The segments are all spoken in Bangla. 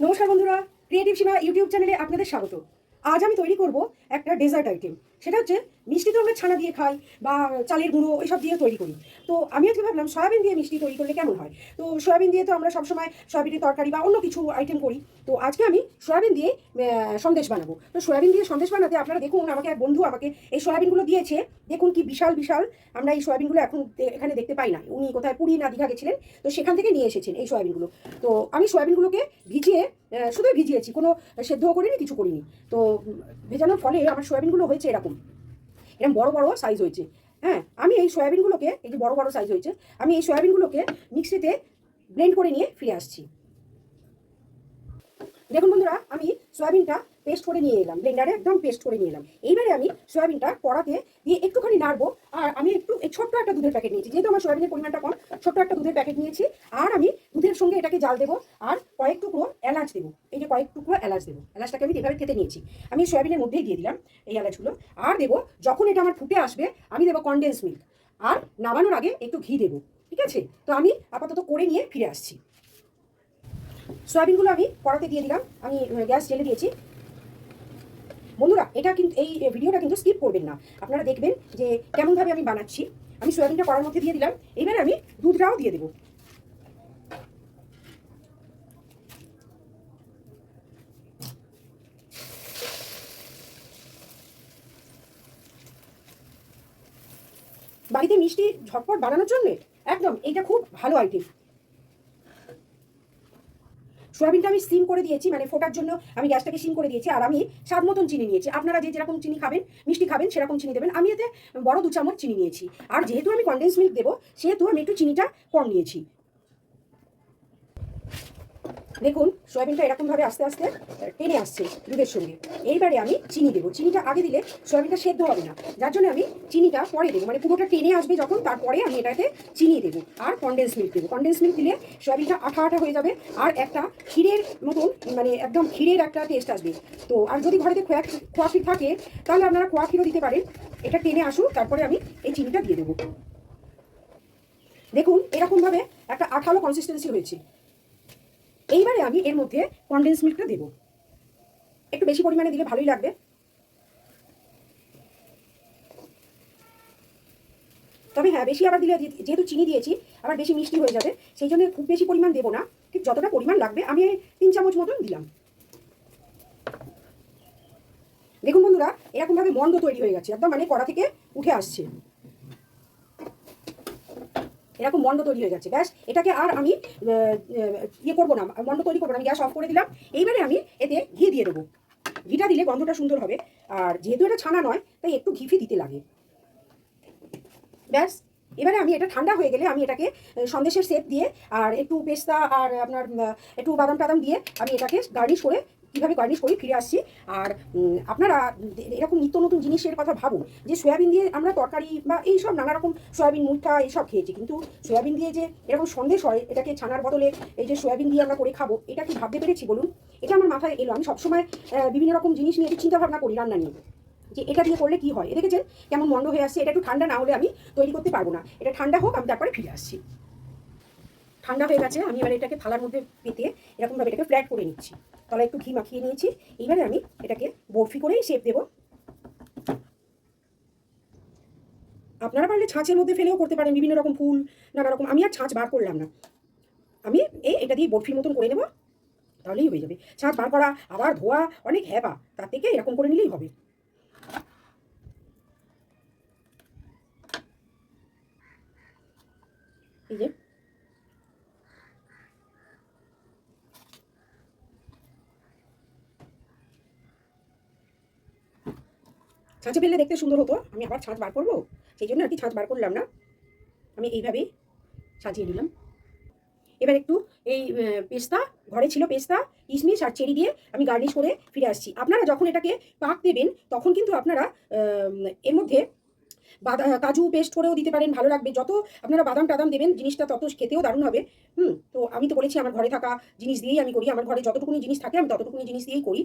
নমস্কার বন্ধুরা ক্রিয়েটিভ সীমা ইউটিউব চ্যানেলে আপনাদের স্বাগত। আজ আমি তৈরি করব একটা ডেজার্ট আইটেম সেটা হচ্ছে মিষ্টি তো আমরা ছানা দিয়ে খাই বা চালের গুঁড়ো এসব দিয়ে তৈরি করি। তো আমি আজকে ভাবলাম, সয়াবিন দিয়ে মিষ্টি তৈরি করলে কেমন হয়? তো সয়াবিন দিয়ে তো আমরা সবসময় সয়াবিনের তরকারি বা অন্য কিছু আইটেম করি। তো আজকে আমি সয়াবিন দিয়ে সন্দেশ বানাবো। তো সয়াবিন দিয়ে সন্দেশ বানাতে আপনারা দেখুন, আমাকে এক বন্ধু আমাকে এই সয়াবিনগুলো দিয়েছে। দেখুন কি বিশাল বিশাল। আমরা এই সয়াবিনগুলো এখন এখানে দেখতে পাই না। উনি কোথায়, পুরী না দীঘা গেছিলেন। তো সেখান থেকে নিয়ে এসেছেন এই সয়াবিনগুলো। তো আমি সয়াবিনগুলোকে ভিজিয়ে শুধুই ভিজিয়েছি। কোনো সেদ্ধও করিনি, কিছু করিনি। তো ভেজানোর ফলে আমার সয়াবিনগুলো হয়েছে এরকম। এরকম বড় বড় সাইজ হয়েছে। হ্যাঁ আমি এই সয়াবিনগুলোকে এই যে বড় বড় সাইজ হয়েছে, আমি এই সয়াবিনগুলোকে মিক্সিতে ব্লেন্ড করে নিয়ে ফিরে আসছি। দেখুন বন্ধুরা, আমি সয়াবিনটা পেস্ট করে নিয়ে এলাম ব্লেন্ডারে একদম পেস্ট করে নিয়ে এলাম। এইবারে আমি সয়াবিনটা কড়াতে দিয়ে একটুখানি নাড়বো, আর আমি একটু, এই ছোট্ট একটা দুধের প্যাকেট নিয়েছি, যেহেতু আমার সয়াবিনের পরিমাণটা কম, ছোট্ট একটা দুধের প্যাকেট নিয়েছি, আর আমি দুধের সঙ্গে এটাকে জাল দেবো, আর কয়েক টুকরো এলাচ দেবো, এই যে কয়েক টুকরো এলাচ দেবো, এলাচটাকে আমি এভাবে খেতে নিয়েছি। আমি সয়াবিনের মধ্যেই দিয়ে দিলাম এই এলাচগুলো, আর দেবো যখন এটা আমার ফুটে আসবে, আমি দেবো কনডেন্স মিল্ক আর নামানোর আগে একটু ঘি দেবো, ঠিক আছে? তো আমি আপাতত করে নিয়ে ফিরে আসছি। সয়াবিনগুলো আমি কড়াতে দিয়ে দিলাম। আমি গ্যাস জেলে দিয়েছি। বন্ধুরা, এটা কিন্তু, এই ভিডিওটা কিন্তু স্কিপ করবেন না। আপনারা দেখবেন যে কেমনভাবে আমি বানাচ্ছি। আমি সয়াবিনটা কড়ার মধ্যে দিয়ে দিলাম। এবারে আমি দুধটাও দিয়ে দেবো। বাড়িতে মিষ্টি ঝটপট বানানোর জন্য একদম এটা খুব ভালো আইটেম সোয়াবিনটা আমি সিম করে দিয়েছি মানে ফোটার জন্য আমি গ্যাসটাকে সিম করে দিয়েছি, আর আমি স্বাদ মতন চিনি নিয়েছি। আপনারা যে যেরকম চিনি খাবেন, মিষ্টি খাবেন, সেরকম চিনি দেবেন। আমি এতে বড় দু চামচ চিনি নিয়েছি। আর যেহেতু আমি কন্ডেন্স মিল্ক দেবো, সেহেতু আমি একটু চিনিটা কম নিয়েছি। দেখুন, সয়াবিনটা এরকমভাবে আস্তে আস্তে টেনে আসছে দুধের সঙ্গে। এইবারে আমি চিনি দেবো। চিনিটা আগে দিলে সয়াবিনটা সেদ্ধ হবে না। যার জন্য আমি চিনিটা পরে দেবো। মানে পুরোটা টেনে আসবে যখন, তারপরে আমি এটাতে চিনি দেবো আর কনডেন্স মিল্ক দেবো। কনডেন্স মিল্ক দিলে সয়াবিনটা আঠা আঠা হয়ে যাবে আর একটা ক্ষীরের মতন মানে একদম ক্ষীরের একটা টেস্ট আসবে। তো, আর যদি ঘরেতে খোয়া খোয়া ক্ষীর থাকে, তাহলে আপনারা খোয়া ক্ষীরও দিতে পারেন। এটা টেনে আসুক, তারপরে আমি এই চিনিটা দিয়ে দেবো। দেখুন, এরকমভাবে একটা আঠালো কনসিস্টেন্সি হয়েছে। এইবারে আমি এর মধ্যে কনডেন্স মিল্কটা দেবো। একটু বেশি পরিমাণে দিলে ভালোই লাগবে। তবে হ্যাঁ বেশি আবার দিলে যেহেতু চিনি দিয়েছি, আবার বেশি মিষ্টি হয়ে যাবে, সেই জন্য খুব বেশি পরিমাণ দেবো না। ঠিক যতটা পরিমাণ লাগবে, আমি তিন চামচ মতন দিলাম। দেখুন বন্ধুরা, এরকমভাবে মন্দ তৈরি হয়ে গেছে, একদম মানে কড়া থেকে উঠে আসছে। এরকম মন্ড তৈরি হয়ে যাচ্ছে। ব্যাস, এটাকে আর আমি ইয়ে করব না মন্ড তৈরি করব না, আমি গ্যাস অফ করে দিলাম। এইবারে আমি এতে ঘি দিয়ে দেবো। ঘিটা দিলে গন্ধটা সুন্দর হবে। আর যেহেতু এটা ছানা নয়, তাই একটু ঘি ফি দিতে লাগে। ব্যাস, এবারে আমি এটা ঠান্ডা হয়ে গেলে আমি এটাকে সন্দেশের সেপ দিয়ে আর একটু পেস্তা আর আপনার একটু বাদাম টাদাম দিয়ে আমি এটাকে গার্নিশ করে কীভাবে গার্নিশ করি ফিরে আসছি, আর আপনারা এরকম নিত্য নতুন জিনিসের কথা ভাবুন, যে সয়াবিন দিয়ে আমরা তরকারি বা এই সব নানা রকম সয়াবিন, মুঠা এইসব খেয়েছি, কিন্তু সয়াবিন দিয়ে যে এরকম সন্দেশ হয়, এটাকে ছানার বদলে এই যে সয়াবিন দিয়ে আমরা করে খাব, এটা কি ভাবতে পেরেছি বলুন? এটা আমার মাথায় এলো, আমি সবসময় বিভিন্ন রকম জিনিস নিয়ে চিন্তা ভাবনা করি রান্না নিয়ে, যে এটা দিয়ে করলে কি হয়? দেখেছেন কেমন মন্দ হয়ে আসছে, এটা একটু ঠান্ডা না হলে আমি তৈরি করতে পারব না, এটা ঠান্ডা হোক, আমি তারপরে ফিরে আসছি। ঠান্ডা হয়ে গেছে, আমি এবার এটাকে থালার মধ্যে পেতে এরকমভাবে এটাকে ফ্ল্যাট করে নিচ্ছি। তলায় একটু ঘি মাখিয়ে নিয়েছি, এইবারে আমি এটাকে বরফি করেই শেপ দেবো। আপনারা পারলে ছাঁচের মধ্যে ফেলেও করতে পারেন, বিভিন্ন রকম ফুল, নানা রকম, আমি আর ছাঁচ বার করলাম না। আমি এই এটা দিয়ে বরফির মতন করে নেব, তাহলেই হয়ে যাবে। ছাঁচ বার করা, আবার ধোয়া, অনেক হ্যাপা তার থেকে এরকম করে নিলেই হবে। এই যে ছাঁচে ফেললে দেখতে সুন্দর হতো। আমি আবার ছাঁচ বার করব? সেই জন্য আর কি ছাঁচ বার করলাম না। আমি এইভাবেই সাজিয়ে নিলাম। এবার একটু এই পেস্তা, ঘরে ছিল পেস্তা, কিশমিশ আর চেরি দিয়ে আমি গার্নিশ করে ফিরে আসছি। আপনারা যখন এটাকে পাক দেবেন, তখন কিন্তু আপনারা এর মধ্যে বাদা, কাজু পেস্ট করেও দিতে পারেন, ভালো লাগবে। যত আপনারা বাদাম টাদাম দেবেন, জিনিসটা তত খেতেও দারুণ হবে। হুম, তো আমি তো বলেছি আমার ঘরে থাকা জিনিস দিয়েই আমি করি। আমার ঘরে যতটুকুনি জিনিস থাকে, আমি ততটুকুনি জিনিস দিয়েই করি।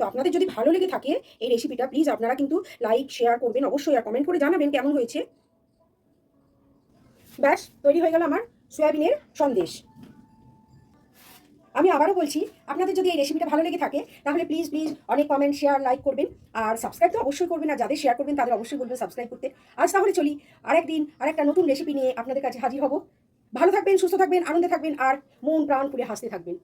তো আপনাদের যদি ভালো লেগে থাকে এই রেসিপিটা প্লিজ আপনারা কিন্তু লাইক শেয়ার করবেন, অবশ্যই আর কমেন্ট করে জানাবেন কেমন হয়েছে। ব্যাস, তৈরি হয়ে গেল আমার সয়াবিনের সন্দেশ। আমি আবারও বলছি, আপনাদের যদি এই রেসিপিটা ভালো লেগে থাকে, তাহলে প্লিজ প্লিজ অনেক কমেন্ট শেয়ার লাইক করবেন। আর সাবস্ক্রাইব তো অবশ্যই করবেন, আর যাদের শেয়ার করবেন, তাদের অবশ্যই বলবেন সাবস্ক্রাইব করতে। আজ তাহলে চলি, আরেকদিন আরেকটা নতুন রেসিপি নিয়ে আপনাদের কাছে হাজির হব। ভালো থাকবেন, সুস্থ থাকবেন, আনন্দে থাকবেন, আর মন, প্রাণ খুলে হাসতে থাকবেন।